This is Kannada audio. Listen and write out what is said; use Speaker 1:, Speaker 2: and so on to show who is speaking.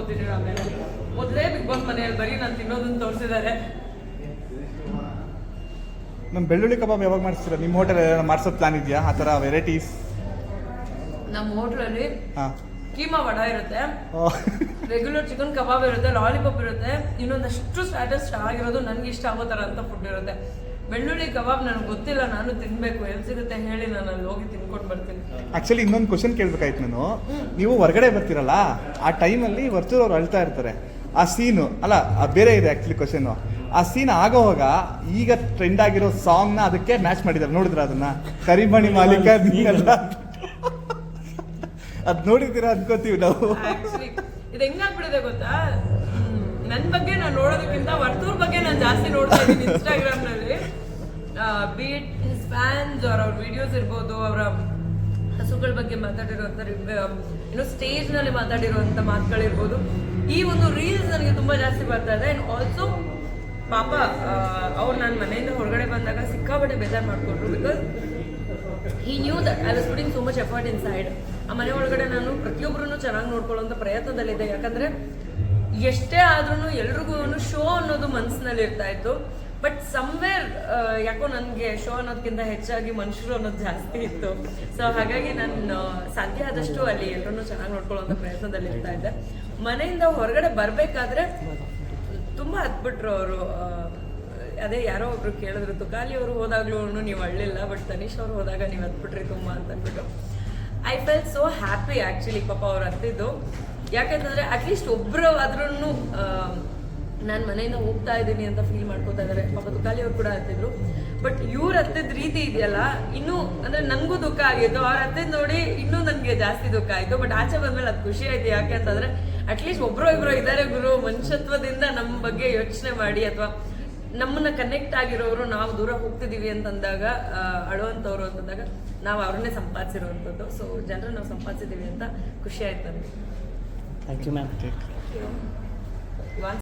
Speaker 1: ತಗೋತೀನಿ ಆಮೇಲೆ. ಮೊದಲೇ ಬಿಗ್ ಬಾಸ್ ಮನೆಯಲ್ಲಿ ಬರೀ ನಾನು ತಿನ್ನೋದನ್ನ ತೋರಿಸಿದ್ದಾರೆ
Speaker 2: ನಮ್ಮ ಬೆಳ್ಳುಳ್ಳಿ ಕಬಾಬ್ ಯಾವಾಗ ಮಾಡಿಸ್ತೀರಾ? ನಿಮ್ಮ ಹೋಟೆಲ್ ಮಾಡಿಸೋ ಪ್ಲಾನ್ ಇದೆಯಾ? ಆ ಥರ ವೆರೈಟೀಸ್
Speaker 1: ನಮ್ಮ ಹೋಟ್ಲಲ್ಲಿ
Speaker 2: ಹಾಂ.
Speaker 1: ಕೀಮಾ ವಡಾ ಇರುತ್ತೆ. ರೆಗ್ಯುಲರ್ ಚಿಕನ್ ಕಬಾಬ್ ಇರುತ್ತೆ ಲಾಲಿಪಾಪ್ ಇರುತ್ತೆ. ಇನ್ನೊಂದಷ್ಟು ಸ್ಟಾಟಸ್ ಆಗಿರೋದು ನನಗೆ ಇಷ್ಟ ಆಗೋ ಥರ ಅಂತ ಫುಡ್ ಇರುತ್ತೆ. ಬೆಳ್ಳುಳ್ಳಿ ಕಬಾಬ್ ನನಗೆ ಗೊತ್ತಿಲ್ಲ ನಾನು ತಿನ್ಬೇಕು. ಎಲ್ಲಿ ಸಿಗುತ್ತೆ ಹೇಳಿ ನಾನು ಅಲ್ಲಿ ಹೋಗಿ ತಿನ್ಕೊಂಡು ಬರ್ತೀನಿ.
Speaker 2: ಆಕ್ಚುಲಿ ಇನ್ನೊಂದು ಕ್ವಶನ್ ಕೇಳ್ಬೇಕಾಯ್ತು ನಾನು. ನೀವು ಹೊರಗಡೆ ಬರ್ತೀರಲ್ಲ ಆ ಟೈಮಲ್ಲಿ ವರ್ತೂರ್ ಅವ್ರು ಅಳ್ತಾ ಇರ್ತಾರೆ. ಆ ಸೀನು ಅಲ್ಲ ಅದು ಬೇರೆ ಇದೆ ಆಕ್ಚುಲಿ ಕ್ವಶನ್ ಆ ಸೀನ್ ಆಗೋವಾಗ ಈಗ ಟ್ರೆಂಡ್ ಆಗಿರೋ ಸಾಂಗ್ನ ಅದಕ್ಕೆ ಮ್ಯಾಚ್ ಮಾಡಿದ್ದಾರೆ. ನೋಡಿದ್ರ ಅದನ್ನ? ಕರಿಮಣಿ ಮಾಲೀಕ ನೀನಲ್ಲ ಅದ್ ನೋಡಿದ್ದೀರಾ ಅನ್ಕೋತೀವಿ ನಾವು.
Speaker 1: ಆಕ್ಚುಲಿ ಇದು ಹೆಂಗಾಗ್ಬಿಡಿದೆ ಗೊತ್ತಾ? ನನ್ನ ಬಗ್ಗೆ ನಾನು ನೋಡೋದಕ್ಕಿಂತ ವರ್ತೂರ್ ಬಗ್ಗೆ ನಾನು ಜಾಸ್ತಿ ನೋಡ್ತಾ ಇದ್ದೀನಿ ಇನ್ಸ್ಟಾಗ್ರಾಮ್ನಲ್ಲಿ ಬೀಟ್ ಹಿಸ್ ಫ್ಯಾನ್ಸ್ ಅವ್ರ ಅವ್ರ ವಿಡಿಯೋಸ್ ಇರ್ಬೋದು, ಅವರ ಹಸುಗಳ ಬಗ್ಗೆ ಮಾತಾಡಿರುವಂಥ ಏನೋ ಸ್ಟೇಜ್ನಲ್ಲಿ ಮಾತಾಡಿರುವಂಥ ಮಾತುಗಳಿರ್ಬೋದು. ಈ ಒಂದು ರೀಲ್ಸ್ ನನಗೆ ತುಂಬ ಜಾಸ್ತಿ ಬರ್ತಾ ಇದೆ. ಆ್ಯಂಡ್ ಆಲ್ಸೋ ಪಾಪ ಅವ್ರು ನಾನು ಮನೆಯಿಂದ ಹೊರಗಡೆ ಬಂದಾಗ ಸಿಕ್ಕಾಪಟ್ಟೆ ಬೇಜಾರು ಮಾಡಿಕೊಂಡ್ರು ಬಿಕಾಸ್ ಈ knew that I was putting so much effort inside ಆ ಮನೆ ಒಳಗಡೆ ನಾನು ಪ್ರತಿಯೊಬ್ಬರನ್ನು ಚೆನ್ನಾಗಿ ನೋಡ್ಕೊಳ್ಳೋಂಥ ಪ್ರಯತ್ನದಲ್ಲಿದ್ದೆ. ಯಾಕಂದರೆ ಎಷ್ಟೇ ಆದ್ರೂ ಎಲ್ರಿಗೂ ಶೋ ಅನ್ನೋದು ಮನಸ್ಸಿನಲ್ಲಿ ಇರ್ತಾ ಇತ್ತು. ಬಟ್ ಸಮ್ವೇರ್ ಯಾಕೋ ನನಗೆ ಶೋ ಅನ್ನೋದಕ್ಕಿಂತ ಹೆಚ್ಚಾಗಿ ಮನುಷ್ಯರು ಅನ್ನೋದು ಜಾಸ್ತಿ ಇತ್ತು. ಸೊ ಹಾಗಾಗಿ ನಾನು ಸಾಧ್ಯ ಆದಷ್ಟು ಅಲ್ಲಿ ಎಲ್ಲರನ್ನೂ ಚೆನ್ನಾಗಿ ನೋಡ್ಕೊಳ್ಳೋಂಥ ಪ್ರಯತ್ನದಲ್ಲಿ ಇರ್ತಾ ಇದ್ದೆ. ಮನೆಯಿಂದ ಹೊರಗಡೆ ಬರಬೇಕಾದ್ರೆ ತುಂಬ ಹತ್ಬಿಟ್ರು ಅವರು ಅದೇ ಯಾರೋ ಒಬ್ರು ಕೇಳಿದ್ರು, ತುಕಾಲಿ ಅವರು ಹೋದಾಗ್ಲೂ ನೀವು ಅಳ್ಳಿಲ್ಲ ಬಟ್ ತನೀಶ್ ಅವ್ರು ಹೋದಾಗ ನೀವು ಹತ್ಬಿಟ್ರಿ ತುಂಬ, ಅಂತ ಅಂದ್ಬಿಟ್ಟು I felt so happy actually ಪಾಪ ಅವ್ರು ಹತ್ತಿದ್ದು ಯಾಕಂತಂದ್ರೆ ಅಟ್ಲೀಸ್ಟ್ ಒಬ್ರು ಆದ್ರೂ ನಾನು ಮನೆಯಿಂದ ಹೋಗ್ತಾ ಇದ್ದೀನಿ ಅಂತ ಫೀಲ್ ಮಾಡ್ಕೋತಾ ಇದ್ದಾರೆ ಪಾಪ ದುಃಖಾಲಿ ಅವ್ರು ಕೂಡ ಹತ್ತಿದ್ರು. ಬಟ್ ಇವ್ರು ಹತ್ತಿದ ರೀತಿ ಇದೆಯಲ್ಲ ಇನ್ನೂ ಅಂದ್ರೆ ನನಗೂ ದುಃಖ ಆಗಿತ್ತು. ಅವ್ರು ಹತ್ತಿದ್ ನೋಡಿ ಇನ್ನೂ ನನಗೆ ಜಾಸ್ತಿ ದುಃಖ ಆಯಿತು. ಬಟ್ ಆಚೆ ಬಂದ್ಮೇಲೆ ಅದು ಖುಷಿ ಆಯ್ತು. ಯಾಕೆ ಅಂತಂದ್ರೆ ಅಟ್ಲೀಸ್ಟ್ ಒಬ್ರು ಇಬ್ರು ಇದ್ದಾರೆ ಗುರು. ಮನುಷ್ಯತ್ವದಿಂದ ನಮ್ಮ ಬಗ್ಗೆ ಯೋಚನೆ ಮಾಡಿ ಅಥವಾ ನಮ್ಮನ್ನ ಕನೆಕ್ಟ್ ಆಗಿರೋರು ನಾವು ದೂರ ಹೋಗ್ತಿದೀವಿ ಅಂತಂದಾಗ ಅಳುವಂಥವ್ರು ಅಂತಂದಾಗ ನಾವು ಅವ್ರನ್ನೇ ಸಂಪಾದಿಸಿರುವಂಥದ್ದು. ಸೊ ಜನರು ನಾವು ಸಂಪಾದಿಸಿದೀವಿ ಅಂತ ಖುಷಿ ಆಯ್ತು ನನಗೆ.
Speaker 3: Thank you ma'am